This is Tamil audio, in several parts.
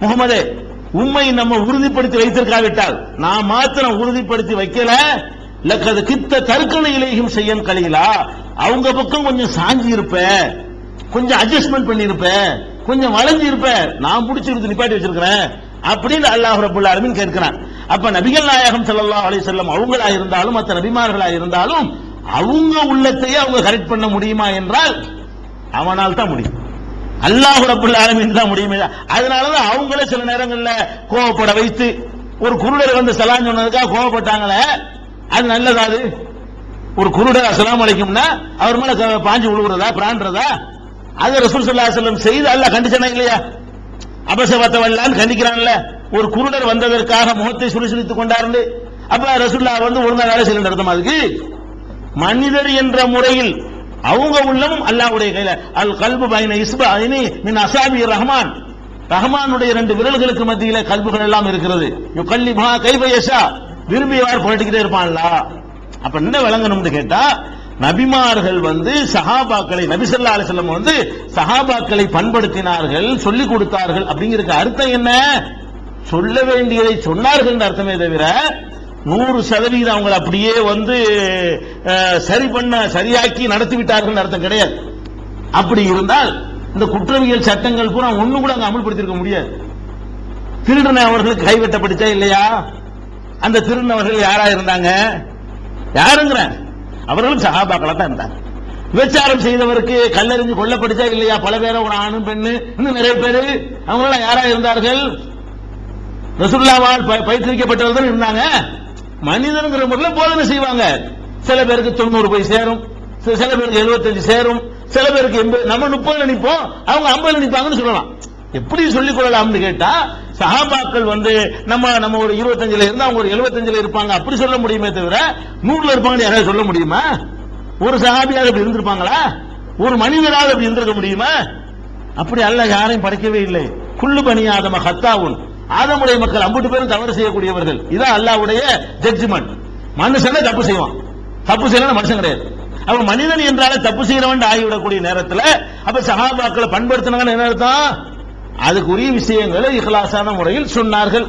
முகமது உண்மை நம்ம உறுதிப்படுத்தி வைத்திருக்காவிட்டால் நான் மாத்திரம் உறுதிப்படுத்தி வைக்கல. லக்கது கித்த தற்கொலை இலையும் செய்ய கலையிலா அவங்க பக்கம் கொஞ்சம் சாஞ்சி இருப்ப. கொஞ்சம் அட்ஜஸ்ட்மெண்ட் பண்ணிருப்ப கொஞ்சம் வளைஞ்சு இருப்ப. நான் பிடிச்சிருந்து நிப்பாட்டி வச்சிருக்கிறேன். அப்படின்னு அல்லாஹ் ரபுல் ஆலமீன் கேட்கிறான். அப்ப நபிகள் நாயகம் ஸல்லல்லாஹு அலி செல்லம் அவங்களா இருந்தாலும் மற்ற நபிமார்களா இருந்தாலும் அவங்க உள்ளத்தையே அவங்க கரெக்ட் பண்ண முடியுமா என்றால் அவனால் தான் முடியும். அல்லாஹு ரப்பல் ஆலமின் தான் முடியுமே. அதனால தான் அவங்களே சில நேரங்கள்ல கோவப்பட வைத்து ஒரு குருடர் வந்து சலாம் சொன்னதுக்காக கோவப்பட்டாங்களே அது நல்லதா அது? ஒரு குருடர் அசலாம் அழைக்கும்னா அவர் மேல பாஞ்சு விழுவுறதா பிரான்றதா? அது ரசூல் சல்லா செல்லம் செய்து அல்ல கண்டிச்சனா இல்லையா? அபசவத்தவல்லான்னு கண்டிக்கிறான்ல. ஒரு குருடர் வந்ததற்காக முகத்தை சுழிசுழித்துக் கொண்டாரு அப்ப ரசுல்லா வந்து ஒழுங்கா வேலை செய்யணும் அர்த்தம் அதுக்கு? மனிதர் என்ற முறையில் அவங்க உள்ளமும் அல்லாஹ்வுடைய கையில அல் கல்பு பைன இஸ்பா மின் அசாபி ரஹ்மான். ரஹ்மானுடைய ரெண்டு விரல்களுக்கு மத்தியில கல்புகள் எல்லாம் இருக்கிறது. யுகல்லிபா கைப யஷா. விரும்பியவாறு புரட்டிக்கிட்டே இருப்பான்ல. அப்ப என்ன விளங்கணும்னு கேட்டா நபிமார்கள் வந்து சஹாபாக்களை நபி ஸல்லல்லாஹு அலைஹி வந்து சஹாபாக்களை பண்படுத்தினார்கள் சொல்லிக் கொடுத்தார்கள் அப்படிங்கிறதுக்கு அர்த்தம் என்ன? சொல்ல வேண்டியதை சொன்னார்கள் அர்த்தமே தவிர நூறு சதவீதம் அவங்களை அப்படியே வந்து சரி பண்ண சரியாக்கி நடத்தி விட்டார்கள் அர்த்தம் கிடையாது. அப்படி இருந்தால் இந்த குற்றவியல் சட்டங்கள் பூரா ஒண்ணு கூட அங்க அமல்படுத்திருக்க முடியாது. திருடனை அவர்களுக்கு கைவெட்டப்பட்டுச்சா இல்லையா? அந்த திருநவர்கள் யாரா இருந்தாங்க? யாருங்கிற அவர்களும் சகாபாக்களா தான் இருந்தாங்க. விபச்சாரம் செய்தவருக்கு கல்லறிஞ்சு கொல்லப்படுச்சா இல்லையா? பல பேரை ஒரு ஆணும் பெண்ணு இன்னும் நிறைய பேரு. அவங்களாம் யாரா இருந்தார்கள்? ரசுல்லாவால் ப- பயிற்றுவிக்கப்பட்டவர்கள் இருந்தாங்க. மனிதனுங்கிற முறையில் போதனை செய்வாங்க. சில பேருக்கு தொண்ணூறு போய் சேரும். சில சில பேருக்கு 75 சேரும். சில பேருக்கு எண்பது நம்ம முப்பதுல நிப்போம். அவங்க ஐம்பதுல நிற்பாங்கன்னு சொல்லலாம். எப்படி சொல்லிக் கொள்ளலாம்னு கேட்டா சஹாபாக்கள் வந்து நம்ம நம்ம ஒரு இருபத்தஞ்சுல இருந்து அவங்க ஒரு 75 இருப்பாங்க. அப்படி சொல்ல முடியுமே தவிர நூறுல இருப்பாங்கன்னு யாராவது சொல்ல முடியுமா? ஒரு சகாபியாக அப்படி இருந்திருப்பாங்களா? ஒரு மனிதனாக அப்படி இருந்திருக்க முடியுமா? அப்படி அல்ல யாரையும் படைக்கவே இல்லை. குள்ளு பணியாதம ஹத்தாவுன். ஆதமுடைய மக்கள் அம்புட்டு பேரும் தவறு செய்யக்கூடியவர்கள். இதான் அல்லாவுடைய ஜட்ஜ்மெண்ட் மனுஷனே தப்பு செய்வான். தப்பு செய்யலாம் மனுஷன் கிடையாது. அவன் மனிதன் என்றாலே தப்பு செய்யறவன் ஆகிவிடக்கூடிய நேரத்தில் அப்ப சஹாபாக்களை பண்படுத்தினாங்கன்னு என்ன அர்த்தம்? அதுக்குரிய விஷயங்களை இஹ்லாசான முறையில் சொன்னார்கள்.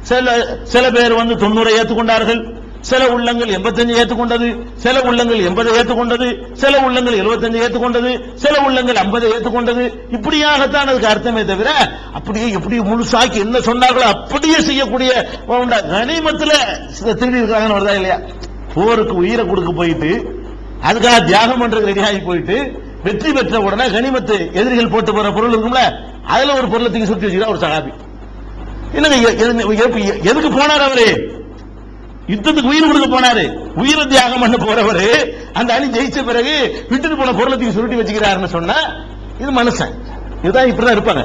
சில சில பேர் வந்து தொண்ணூறை ஏற்றுக்கொண்டார்கள் சில உள்ளங்கள் 85 ஏற்றுக்கொண்டது சில உள்ளங்கள் 80 ஏற்றுக்கொண்டது சில உள்ளங்கள் 75 ஏற்றுக்கொண்டது சில உள்ளங்கள் 50 ஏற்றுக்கொண்டது இப்படியாகத்தான் அதுக்கு அர்த்தமே தவிர அப்படியே எப்படி முழுசாக்கி என்ன சொன்னார்களோ அப்படியே செய்யக்கூடிய கனிமத்தில் கனிமத்துல திருடி இருக்காங்கன்னு வருதா இல்லையா? போருக்கு உயிரை கொடுக்க போயிட்டு அதுக்காக தியாகம் பண்றது ரெடியாகி போயிட்டு வெற்றி பெற்ற உடனே கனிமத்து எதிரிகள் போட்டு போற பொருள் இருக்கும்ல அதுல ஒரு பொருளை தூக்கி சுட்டி வச்சுக்கிறா ஒரு சகாபி. என்னங்க எது- எதுக்கு போனார் அவரு? யுத்தத்துக்கு உயிர் கொடுக்க போனாரு. உயிரை தியாகம் பண்ண போறவர். அந்த அணி ஜெயிச்ச பிறகு விட்டுட்டு போன பொருளத்தையும் சுருட்டி வச்சுக்கிறாருன்னு சொன்னா இது மனுஷன். இதுதான் இப்படிதான் இருப்பாங்க.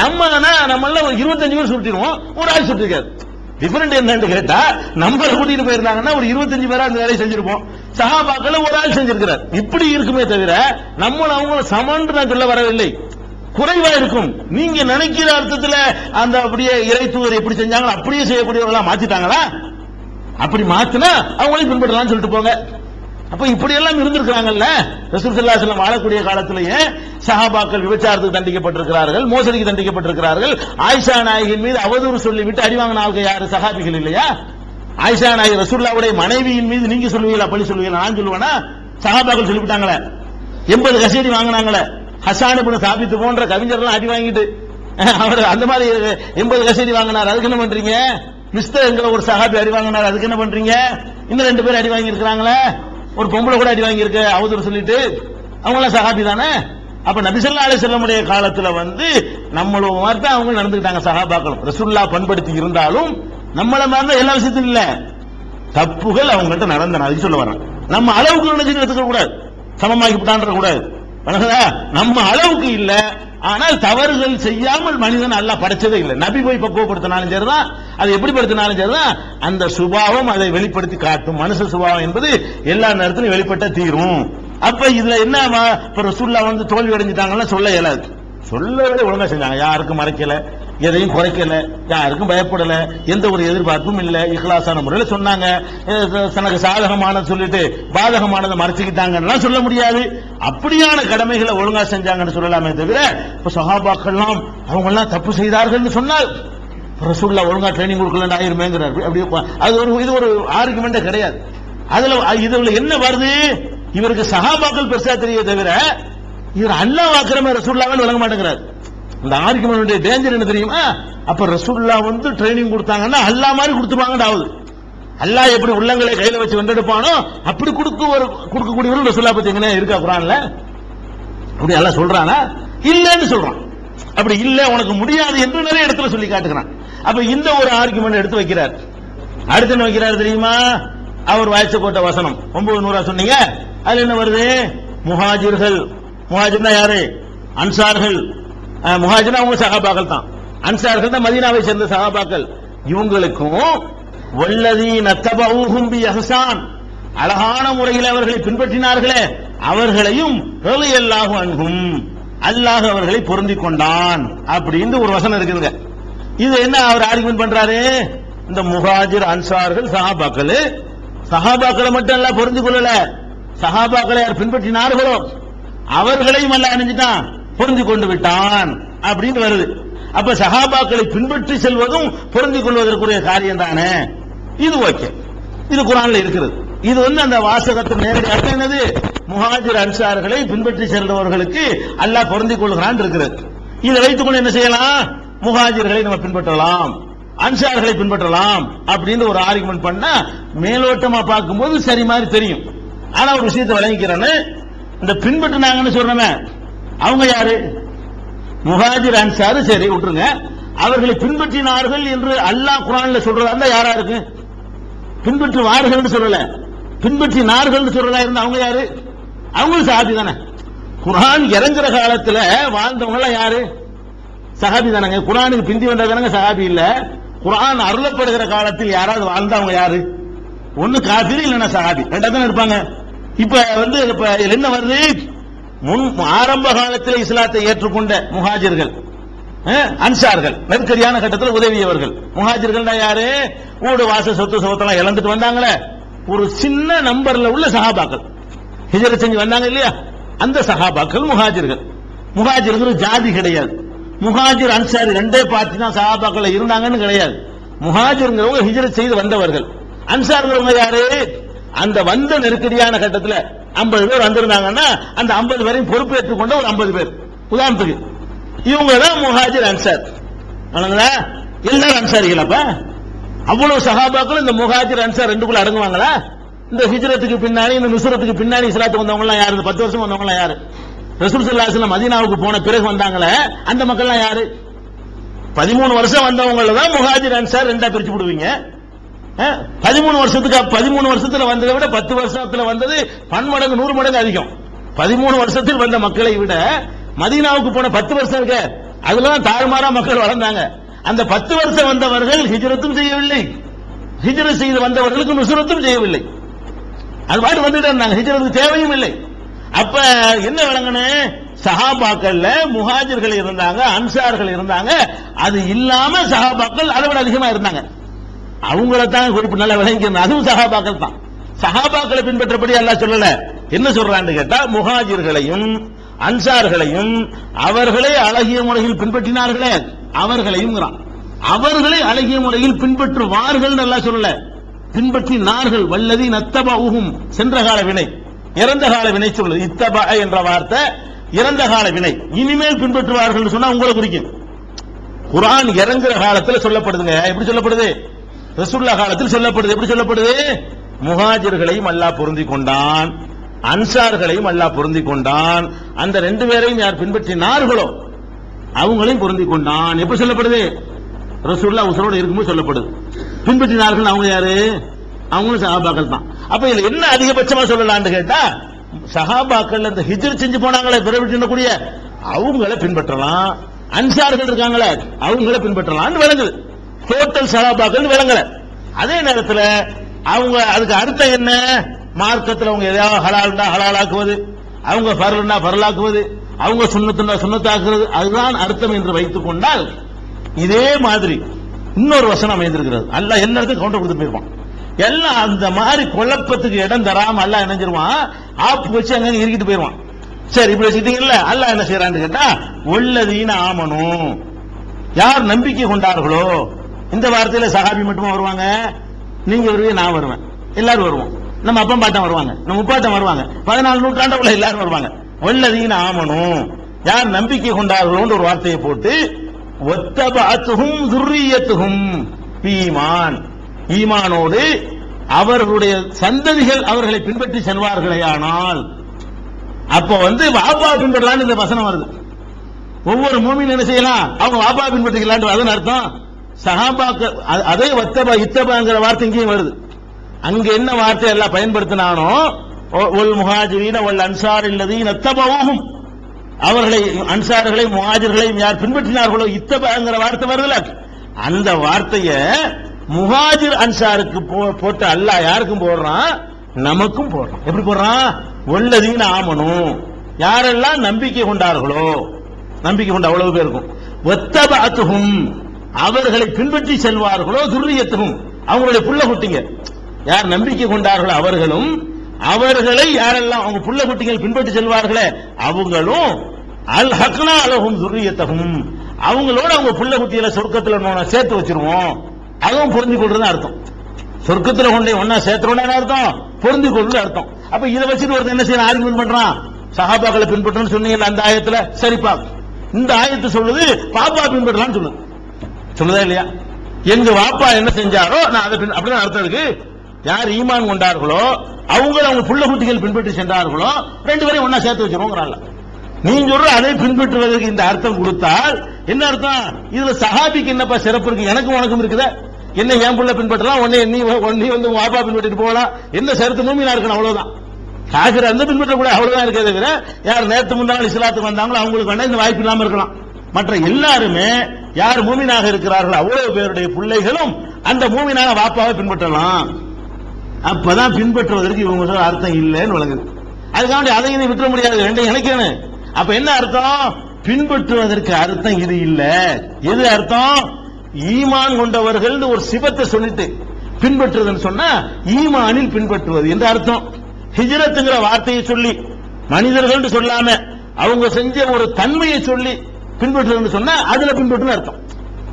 நம்ம நம்மள ஒரு இருபத்தஞ்சு பேர் சுருட்டிடுவோம். ஒரு ஆள் சுட்டிருக்காரு டிஃபரெண்ட் என்னன்னு கேட்டா நம்மள கூட்டிட்டு போயிருந்தாங்கன்னா ஒரு இருபத்தஞ்சு பேரா அந்த வேலையை செஞ்சிருப்போம். சகாபாக்கள் ஒரு ஆள் செஞ்சிருக்கிறார். இப்படி இருக்குமே தவிர நம்மள அவங்க சமன்று நான் சொல்ல வரவில்லை. குறைவா இருக்கும். நீங்க நினைக்கிற அர்த்தத்துல அந்த அப்படியே இறை தூதர் எப்படி செஞ்சாங்களோ அப்படியே செய்யக்கூடியவர்களா மாத்திட்டாங்களா? அப்படி மாத்தினா அவங்களையும் பின்பற்றலாம்னு சொல்லிட்டு போங்க. அப்ப இப்படி எல்லாம் இருந்திருக்கிறாங்கல்ல ரசூசல்லா செல்லம் வாழக்கூடிய காலத்திலேயே சஹாபாக்கள் விபச்சாரத்துக்கு தண்டிக்கப்பட்டிருக்கிறார்கள் மோசடிக்கு தண்டிக்கப்பட்டிருக்கிறார்கள். ஆயிஷா நாயகின் மீது அவதூறு சொல்லிவிட்டு அடி வாங்கின யாரு? சஹாபிகள் இல்லையா? ஆயிஷா நாயகி ரசூல்லாவுடைய மனைவியின் மீது நீங்க சொல்லுவீங்களா? பழி சொல்லுவீங்களா? நான் சொல்லுவேனா? சஹாபாக்கள் சொல்லிவிட்டாங்களே. எண்பது கசேரி வாங்கினாங்களே. ஹசான் இப்னு சாபித்து போன்ற கவிஞர்லாம் அடி வாங்கிட்டு அவர் அந்த மாதிரி எண்பது கசேரி வாங்கினார். அதுக்கு என்ன பண்றீங்க? மிஸ்டர் எங்களை ஒரு சஹாபி அடி வாங்கினார். அதுக்கு என்ன பண்றீங்க? இன்னும் ரெண்டு பேர் அடி வாங்கி இருக்கிறாங்களே ஒரு பொம்பளை கூட அடி வாங்கி இருக்கு அவதூறு சொல்லிட்டு. அவங்க எல்லாம் சஹாபி தானே? அப்ப நபிசல்லா அலி செல்லமுடைய காலத்துல வந்து நம்மள மாதிரி தான் அவங்க நடந்துக்கிட்டாங்க சஹாபாக்களும். ரசுல்லா பண்படுத்தி இருந்தாலும் நம்மள மாதிரி தான் எல்லா விஷயத்திலும் இல்ல. தப்புகள் அவங்கள்ட்ட நடந்தன. அதுக்கு சொல்ல வரேன். நம்ம அளவுக்கு நினைச்சுட்டு எடுத்துக்க கூடாது சமமாக்கி விட்டான்ற கூடாது நம்ம அளவுக்கு இல்ல. ஆனால் தவறுகள் செய்யாமல் மனிதன் நல்லா படைச்சதே இல்லை. நபி போய் பக்குவப்படுத்தினாலும் சரிதான். அதை எப்படி படுத்தினாலும் சரிதான்? அந்த சுபாவம் அதை வெளிப்படுத்தி காட்டும். மனுஷ சுபாவம் என்பது எல்லா நேரத்திலும் வெளிப்பட்ட தீரும். அப்ப இதுல என்ன வ- இப்ப வந்து தோல்வி அடைஞ்சிட்டாங்கன்னா சொல்ல இயலாது. சொல்லவே ஒழுங்கா செஞ்சாங்க. யாருக்கும் மறைக்கல. எதையும் குறைக்கல யாருக்கும் பயப்படல எந்த ஒரு எதிர்பார்ப்பும் இல்ல. இஹ்லாசான முறையில சொன்னாங்க. தனக்கு சாதகமானது சொல்லிட்டு பாதகமானதை மறைச்சுக்கிட்டாங்கன்னா சொல்ல முடியாது. அப்படியான கடமைகளை ஒழுங்கா செஞ்சாங்கன்னு சொல்லலாமே தவிர இப்ப சகாபாக்கள்லாம் அவங்க எல்லாம் தப்பு செய்தார்கள்னு சொன்னால் ரசூல்லா ஒழுங்கா ட்ரைனிங் கொடுக்கலன்னு ஆயிருமேங்கிறார். அப்படி அது ஒரு இது ஒரு ஆர்குமெண்டே கிடையாது. அதுல இதுல என்ன வருது? இவருக்கு சகாபாக்கள் பெருசா தெரிய தவிர இவர் அண்ணா வாக்குறமே ரசூல்லாவே விளங்க மாட்டேங்கிறார். இந்த ஆர்குமெண்ட் டேஞ்சர் என்ன தெரியுமா? அப்ப ரசூல்லா வந்து ட்ரைனிங் கொடுத்தாங்கன்னா அல்லா மாதிரி கொடுத்துப்பாங்கன்னு ஆகுது அல்லாஹ் எப்படி உள்ளங்களை கையில வச்சு வந்தெடுப்பானோ அப்படி கொடுக்க ஒரு கொடுக்கக்கூடியவரும் ரசூல்லா பத்தி எங்கன்னா இருக்கா குரான்ல? அப்படி எல்லாம் சொல்றானா? இல்லன்னு சொல்றான். அப்படி இல்ல உனக்கு முடியாது என்று நிறைய இடத்துல சொல்லி காட்டுகிறான். அப்ப இந்த ஒரு ஆர்குமெண்ட் எடுத்து வைக்கிறார். அடுத்து என்ன வைக்கிறார் தெரியுமா? அவர் வாய்ச்ச போட்ட வசனம். ஒன்பது நூறா சொன்னீங்க. அதுல என்ன வருது? முஹாஜிர்கள். முஹாஜிர்னா யாரு? அன்சார்கள். அஹ், அவங்க சகாபாக்கள் தான். அன்சார்கள் தான் மதீனாவை சேர்ந்த சகாபாக்கள் இவங்களுக்கும் வல்லதி நத்தபூஹும் பி அழகான முறையில் அவர்களை பின்பற்றினார்களே. அவர்களையும் ரலியல்லாஹு அன்ஹும் அல்லாஹ் அவர்களை பொருந்திக் கொண்டான். அப்படின்னு ஒரு வசனம் இருக்குதுங்க. இது என்ன அவர் ஆர்குமெண்ட் பண்றாரு? இந்த முஹாஜிர் அன்சார்கள் சஹாபாக்கள் சஹாபாக்களை மட்டும் எல்லாம் பொருந்து கொள்ளல. சஹாபாக்களை யார் பின்பற்றினார்களோ அவர்களையும் அல்ல அணிஞ்சிட்டான் புரிந்து கொண்டு விட்டான் அப்படின்னு வருது. அப்ப சஹாபாக்களை பின்பற்றி செல்வதும் புரிந்து கொள்வதற்குரிய காரியம் தானே இது ஓகே. இது குரான்ல இருக்கிறது. இது வந்து அந்த வாசகத்தின் நேரடி அர்த்தம் என்னது? முஹாஜிர் அன்சார்களை பின்பற்றி செல்றவர்களுக்கு அல்லாஹ் பொருந்திக் கொள்கிறான் இருக்கிறது. இதை வைத்துக்கொண்டு என்ன செய்யலாம்? முஹாஜிர்களை நம்ம பின்பற்றலாம். அன்சார்களை பின்பற்றலாம் அப்படின்னு ஒரு ஆர்குமெண்ட் பண்ணா மேலோட்டமா பார்க்கும்போது சரி மாதிரி தெரியும். ஆனா ஒரு விஷயத்தை விளங்கிக்கிறேன்னு இந்த பின்பற்றினாங்கன்னு சொல்றேன் அவங்க யாரு? முஹாஜிர் அன்சாரு. சரி விட்டுருங்க. அவர்களை பின்பற்றினார்கள் என்று அல்லாஹ் குரான்ல சொல்றதா இருந்தா யாரா இருக்கு? பின்பற்றுவார்கள் சொல்லல. பின்பற்றினார்கள் சொல்றதா இருந்தா அவங்க யாரு? அவங்களும் சஹாபி தானே. குரான் இறங்குற காலத்துல வாழ்ந்தவங்க எல்லாம் யாரு? சஹாபி தானங்க. குரானுக்கு பிந்தி வந்ததானங்க சஹாபி இல்ல. குரான் அருளப்படுகிற காலத்தில் யாராவது வாழ்ந்தவங்க யாரு? ஒன்னு காபிரி இல்லைன்னா சஹாபி. ரெண்டா தானே இருப்பாங்க. இப்ப வந்து இப்ப என்ன வருது? முன் ஆரம்ப காலத்தில் இஸ்லாத்தை ஏற்றுக்கொண்ட முஹாஜிர்கள் அன்சார்கள் நெருக்கடியான கட்டத்தில் உதவியவர்கள். முஹாஜிர்கள் யாரு? ஊடு வாச சொத்து சொத்தெல்லாம் இழந்துட்டு வந்தாங்களே. ஒரு சின்ன நம்பர்ல உள்ள சஹாபாக்கள். ஹிஜர செஞ்சு வந்தாங்க இல்லையா? அந்த சஹாபாக்கள் முஹாஜிர்கள். முஹாஜிர்கள் ஜாதி கிடையாது. முஹாஜிர் அன்சாரி ரெண்டே பார்ட்டி தான் சஹாபாக்கள் இருந்தாங்கன்னு கிடையாது. முஹாஜிருங்கிறவங்க ஹிஜர செய்து வந்தவர்கள். அன்சாருங்கிறவங்க யாரு? அந்த வந்த நெருக்கடியான கட்டத்தில் 50 பேர் வந்திருந்தாங்கன்னா அந்த 50 பேரையும் பொறுப்பேற்றுக் கொண்ட ஒரு 50 பேர். உதாரணத்துக்கு இவங்க தான் முஹாஜிர் அன்சார். வணங்குதா எல்லாரும் அன்சாரிகள் அப்ப அவ்வளவு சகாபாக்கள் இந்த முஹாஜிர் அன்சார் ரெண்டுக்குள்ள அடங்குவாங்களா? இந்த ஹிஜ்ரத்துக்கு பின்னாடி இந்த நுசுரத்துக்கு பின்னாடி இஸ்லாத்துக்கு வந்தவங்க எல்லாம் யாரு? இந்த பத்து வருஷம் வந்தவங்க எல்லாம் யாரு? ரசூல் ஸல்லல்லாஹு மதீனாவுக்கு போன பிறகு வந்தாங்களே அந்த மக்கள் எல்லாம் யாரு? பதிமூணு வருஷம் வந்தவங்கள தான் முஹாஜிர் அன்சார் ரெண்டா பிரிச்சு விடுவீங்க பதிமூணு வருஷத்துக்கு பதிமூணு வருஷத்துல வந்ததை விட பத்து வருஷத்துல வந்தது பன்மடங்கு நூறு மடங்கு அதிகம். பதிமூணு வருஷத்தில் வந்த மக்களை விட மதீனாவுக்கு போன பத்து வருஷம் இருக்க அதுலதான் தாழ்மாறா மக்கள் வளர்ந்தாங்க. அந்த பத்து வருஷம் வந்தவர்கள் ஹிஜரத்தும் செய்யவில்லை. ஹிஜரத் செய்து வந்தவர்களுக்கு நுசுரத்தும் செய்யவில்லை. அது பாட்டு வந்துட்டு இருந்தாங்க. ஹிஜரத்துக்கு தேவையும் இல்லை. அப்ப என்ன விளங்கணும்? சஹாபாக்கள்ல முஹாஜிர்கள் இருந்தாங்க அன்சார்கள் இருந்தாங்க. அது இல்லாம சஹாபாக்கள் அதை விட அதிகமா இருந்தாங்க. அவங்கள தான் குறிப்பு நல்லா விளங்கிக்கணும் அதுவும் சகாபாக்கள் தான். சகாபாக்களை பின்பற்றபடி எல்லாம் சொல்லல. என்ன சொல்றான்னு கேட்டா முஹாஜிர்களையும் அன்சார்களையும் அவர்களே அழகிய முறையில் பின்பற்றினார்களே. அவர்களையும் அவர்களை அழகிய முறையில் பின்பற்றுவார்கள் நல்லா சொல்லல. பின்பற்றினார்கள். வல்லதி நத்தபாவும் சென்ற கால வினை. இறந்த கால வினை சொல்லுது. இத்தபா என்ற வார்த்தை இறந்த கால வினை. இனிமேல் பின்பற்றுவார்கள் சொன்னா உங்களை குறிக்கும். குரான் இறங்குற காலத்துல சொல்லப்படுதுங்க. எப்படி சொல்லப்படுது? ரசூல்லா காலத்தில் சொல்லப்படுது. எப்படி சொல்லப்படுது? முஹாஜிர்களையும் அல்லாஹ் பொருந்தி கொண்டான். அன்சார்களையும் அல்லாஹ் பொருந்தி கொண்டான். அந்த ரெண்டு பேரையும் யார் பின்பற்றினார்களோ அவங்களையும் பொருந்தி கொண்டான். எப்படி சொல்லப்படுது? ரசூல்லா உசரோடு இருக்கும்போது சொல்லப்படுது. பின்பற்றினார்கள் அவங்க யாரு? அவங்களும் சஹாபாக்கள் தான். அப்ப இதுல என்ன அதிகபட்சமா சொல்லலாம்னு கேட்டா சஹாபாக்கள் அந்த ஹிஜர் செஞ்சு போனாங்களே பிறவிட்டினக்கூடிய அவங்கள பின்பற்றலாம். அன்சார்கள் இருக்காங்களே அவங்கள பின்பற்றலாம்னு விளங்குது. டோட்டல் சஹாபாக்கள் விளங்கல. அதே நேரத்தில் அவங்க அதுக்கு அடுத்த என்ன? மார்க்கத்தில் அவங்க எதையாவது ஹலால்னா ஹலாலாக்குவது? அவங்க பரல்னா பரலாக்குவது அவங்க சுண்ணத்துனா சுண்ணத்தாக்குறது? அதுதான் அர்த்தம் என்று வைத்துக் கொண்டால் இதே மாதிரி இன்னொரு வசனம் அமைந்திருக்கிறது. அல்ல எல்லாத்துக்கும் கவுண்டர் கொடுத்து போயிருப்பான். எல்லாம் அந்த மாதிரி குழப்பத்துக்கு இடம் தராம அல்ல இணைஞ்சிருவான் ஆப்பு வச்சு அங்க இருக்கிட்டு போயிருவான். சரி இப்படி வச்சுட்டீங்கல்ல அல்ல என்ன செய்யறான்னு கேட்டா உள்ளதீன ஆமனும் யார் நம்பிக்கை கொண்டார்களோ இந்த வாரத்தில் சஹாபி மட்டுமா வருவாங்க? நீங்க வருவீங்க நான் வருவேன். எல்லாரும் வருவோம். நம்ம அப்பம் பாட்டம் வருவாங்க. நம்ம முப்பாட்டம் வருவாங்க. பதினாலு நூற்றாண்டுக்குள்ள எல்லாரும் வருவாங்க. வல்லதீன ஆமனும். யார் நம்பிக்கை கொண்டார்களோன்னு ஒரு வார்த்தையை போட்டு ஒத்தபாத்துகும் துர்ரியத்துகும் ஈமான் ஈமானோடு அவர்களுடைய சந்ததிகள் அவர்களை பின்பற்றி செல்வார்களே ஆனால் அப்போ வந்து வாப்பா பின்பற்றலான்னு இந்த வசனம் வருது. ஒவ்வொரு மூமியும் என்ன செய்யலாம்? அவங்க வாப்பா பின்பற்றிக்கலான்னு அதன் அர்த்தம் சஹாபாக்க அதே வத்தபா இத்தபாங்கிற வார்த்தை இங்கேயும் வருது. அங்க என்ன வார்த்தை எல்லாம் பயன்படுத்தினானோ ஒல் முஹாஜிரீன ஒல் அன்சார் இல்லது அத்தபவும் அவர்களை அன்சார்களை முஹாஜிர்களையும் யார் பின்பற்றினார்களோ இத்தபாங்கிற வார்த்தை வருதுல. அந்த வார்த்தைய முஹாஜிர் அன்சாருக்கு போ- போட்ட அல்லாஹ் யாருக்கும் போடுறான்? நமக்கும் போடுறான். எப்படி போடுறான்? ஒல்லதீன ஆமனும் யாரெல்லாம் நம்பிக்கை கொண்டார்களோ நம்பிக்கை கொண்ட அவ்வளவு பேருக்கும். ஒத்தபாத்துகும் அவர்களை பின்பற்றி செல்வார்களோ துர்ரியத்துகும் அவங்களுடைய புள்ள குட்டிங்க. யார் நம்பிக்கை கொண்டார்களோ அவர்களும் அவர்களை யாரெல்லாம் அவங்க புள்ள குட்டிகள் பின்பற்றி செல்வார்களே அவங்களும் அல் ஹக்னா அலகும் துர்ரியத்தகும் அவங்களோட அவங்க புள்ள குட்டியில சொர்க்கத்துல சேர்த்து வச்சிருவோம். அதுவும் புரிஞ்சு கொள்றது அர்த்தம். சொர்க்கத்துல கொண்டே ஒன்னா சேர்த்துறோம்னு அர்த்தம்? புரிஞ்சு கொள்றது அர்த்தம். அப்ப இதை வச்சுட்டு ஒருத்தன் என்ன செய்யணும் ஆர்குமெண்ட் பண்றான். சஹாபாக்களை பின்பற்றணும்னு சொன்னீங்கல்ல அந்த ஆயத்துல? சரிப்பா இந்த ஆயத்து சொல்லுது பாப்பா பின்பற்றலாம்னு சொல்லுது. சொல்லுதா இல்லையா? எங்க வாப்பா என்ன செஞ்சாரோ நான் அதை பின் அர்த்தம் இருக்கு. யார் ஈமான் கொண்டார்களோ அவங்க அவங்க புள்ள குட்டிகள் பின்பற்றி சென்றார்களோ ரெண்டு பேரையும் ஒன்னா சேர்த்து வச்சிருவோங்கிறாங்க. நீங்க சொல்ற அதை பின்பற்றுவதற்கு இந்த அர்த்தம் கொடுத்தால் என்ன அர்த்தம்? இதுல சஹாபிக்கு என்னப்பா சிறப்பு இருக்கு? எனக்கும் உனக்கும் இருக்குதா. என்ன என் புள்ள பின்பற்றலாம்? உன்னை நீ நீ வந்து உன் வாப்பா பின்பற்றிட்டு போகலாம். என்ன சருத்து நான் இருக்கணும் அவ்வளவுதான். காகிற அந்த பின்பற்ற கூட அவ்வளவுதான் இருக்கே தவிர யார் நேத்து முந்தாள் இஸ்லாத்துக்கு வந்தாங்களோ அவங்களுக்கு வேணா இந்த வாய்ப்பு இல்லாம இருக்கலாம். மற்ற எல்லாருமே யார் மூமினாக இருக்கிறார்களோ அவ்வளவு பேருடைய பிள்ளைகளும் அந்த மூமினாக வாப்பாவை பின்பற்றலாம். அப்பதான் பின்பற்றுவதற்கு இவங்க அர்த்தம் இல்லைன்னு விளங்குது. அதுக்காண்டி அதை இதை விட்டுற முடியாது ரெண்டையும் இணைக்கணும். அப்ப என்ன அர்த்தம்? பின்பற்றுவதற்கு அர்த்தம் இது இல்ல. எது அர்த்தம்? ஈமான் கொண்டவர்கள் ஒரு சிவத்தை சொல்லிட்டு பின்பற்றுவதுன்னு சொன்னா ஈமானில் பின்பற்றுவது என்று அர்த்தம். ஹிஜரத்துங்கிற வார்த்தையை சொல்லி மனிதர்கள் சொல்லாம அவங்க செஞ்ச ஒரு தன்மையை சொல்லி பின்பற்றுவதுன்னு சொன்னா அதுல பின்பற்றுன்னு அர்த்தம்.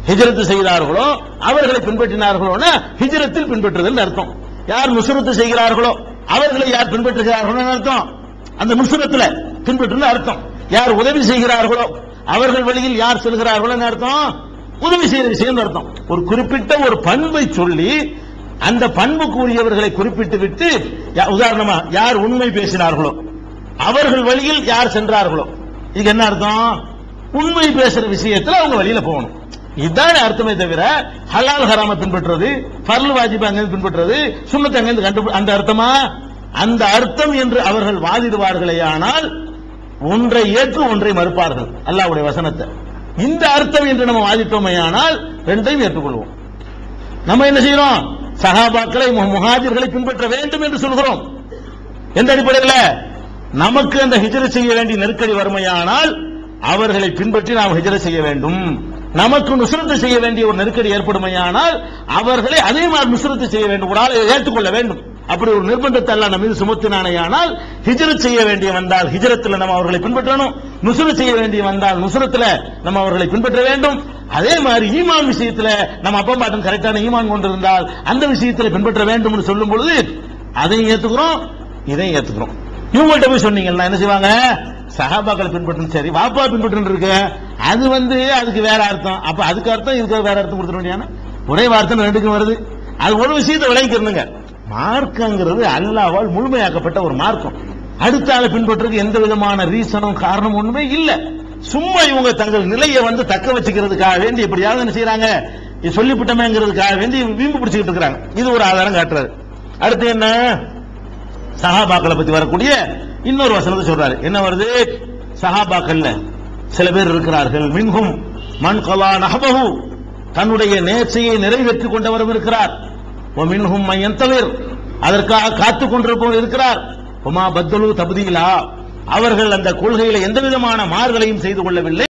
ஹிஜரத்து செய்தார்களோ அவர்களை பின்பற்றினார்களோனா ஹிஜரத்தில் பின்பற்றுதல் அர்த்தம். யார் முசுரத்து செய்கிறார்களோ அவர்களை யார் பின்பற்றுகிறார்களோ அர்த்தம். அந்த முசுரத்துல பின்பற்றுன்னு அர்த்தம். யார் உதவி செய்கிறார்களோ அவர்கள் வழியில் யார் செல்கிறார்களோ அர்த்தம். உதவி செய்யற விஷயம் அர்த்தம். ஒரு குறிப்பிட்ட ஒரு பண்பை சொல்லி அந்த பண்புக்குரியவர்களை குறிப்பிட்டு விட்டு யா- உதாரணமா யார் உண்மை பேசினார்களோ அவர்கள் வழியில் யார் சென்றார்களோ இது என்ன அர்த்தம்? உண்மை பேசுற விஷயத்துல அவங்க வழியில போகணும். இதுதான் அர்த்தமே தவிர ஹலால் ஹராம பின்பற்றுறது பரல் வாஜிப் அங்கிருந்து பின்பற்றுறது சுண்ணத்தை அங்கிருந்து கண்டு அந்த அர்த்தமா? அந்த அர்த்தம் என்று அவர்கள் வாதிடுவார்களே ஆனால் ஒன்றை ஏற்று ஒன்றை மறுப்பார்கள் அல்லாஹ்வுடைய வசனத்தை. இந்த அர்த்தம் என்று நம்ம வாதிட்டோமே ஆனால் ரெண்டையும் ஏற்றுக்கொள்வோம். நம்ம என்ன செய்யறோம்? சஹாபாக்களை மு- பின்பற்ற வேண்டும் என்று சொல்கிறோம். எந்த அடிப்படையில்? நமக்கு அந்த ஹிஜ்ரத் செய்ய வேண்டிய நெருக்கடி வறுமையானால் அவர்களை பின்பற்றி நாம் ஹிஜ்ரத் செய்ய வேண்டும். நமக்கு நுசுரத்து செய்ய வேண்டிய ஒரு நெருக்கடி ஏற்படுமையானால் அவர்களை அதே மாதிரி நுசுரத்து செய்ய வேண்டும். ஒரு ஆளை ஏற்றுக்கொள்ள வேண்டும். அப்படி ஒரு நிர்பந்தத்தை எல்லாம் நம்ம மீது சுமத்தினானேயானால் ஹிஜரத் செய்ய வேண்டிய வந்தால் ஹிஜரத்தில் நம்ம அவர்களை பின்பற்றணும். நுசுரத் செய்ய வேண்டிய வந்தால் நுசுரத்தில் நம்ம அவர்களை பின்பற்ற வேண்டும். அதே மாதிரி ஈமான் விஷயத்துல நம்ம அப்பா பாட்டம் கரெக்டான ஈமான் கொண்டிருந்தால் அந்த விஷயத்துல பின்பற்ற வேண்டும் சொல்லும் பொழுது அதையும் ஏத்துக்கிறோம் இதையும் ஏத்துக்கிறோம். இவங்கள்ட்ட போய் சொன்னீங்கன்னா என்ன செய்வாங்க? சஹாபாக்களை பின்பற்றணும் சரி வாப்பா பின்பற்றணும் இருக்கு. அது வந்து அதுக்கு வேற அர்த்தம். அப்ப அதுக்கு அர்த்தம் இதுக்கு வேற அர்த்தம் கொடுத்துட வேண்டியான ஒரே வார்த்தை ரெண்டுக்கும் வருது. அது ஒரு விஷயத்தை விளைவிக்கிறதுங்க மார்க்கங்கிறது அல்லாவால் முழுமையாக்கப்பட்ட ஒரு மார்க்கம். அடுத்த ஆளை பின்பற்றுறதுக்கு எந்த விதமான ரீசனும் காரணம் ஒண்ணுமே இல்ல. சும்மா இவங்க தங்கள் நிலையை வந்து தக்க வச்சுக்கிறதுக்காக வேண்டி எப்படியாவது என்ன செய்யறாங்க சொல்லிவிட்டமேங்கிறதுக்காக வேண்டி வீம்பு பிடிச்சிக்கிட்டு இருக்கிறாங்க. இது ஒரு ஆதாரம் காட்டுறாரு அடுத்து என்ன? சஹாபாக்களை பத்தி வரக்கூடிய இன்னொரு வசனத்தை சொல்றாரு. என்ன வருது? சஹாபாக்கள்ல சில பேர் இருக்கிறார்கள். மின்ஹும் மண் கலா நகபகு தன்னுடைய நேர்ச்சையை நிறைவேற்றிக் கொண்டவரும் இருக்கிறார். மின்ஹும் மையந்தவர் அதற்காக காத்துக் கொண்டிருப்பவர் இருக்கிறார். உமா பத்தலு தபுதியிலா அவர்கள் அந்த கொள்கையில எந்த விதமான மாறுதலையும் செய்து கொள்ளவில்லை.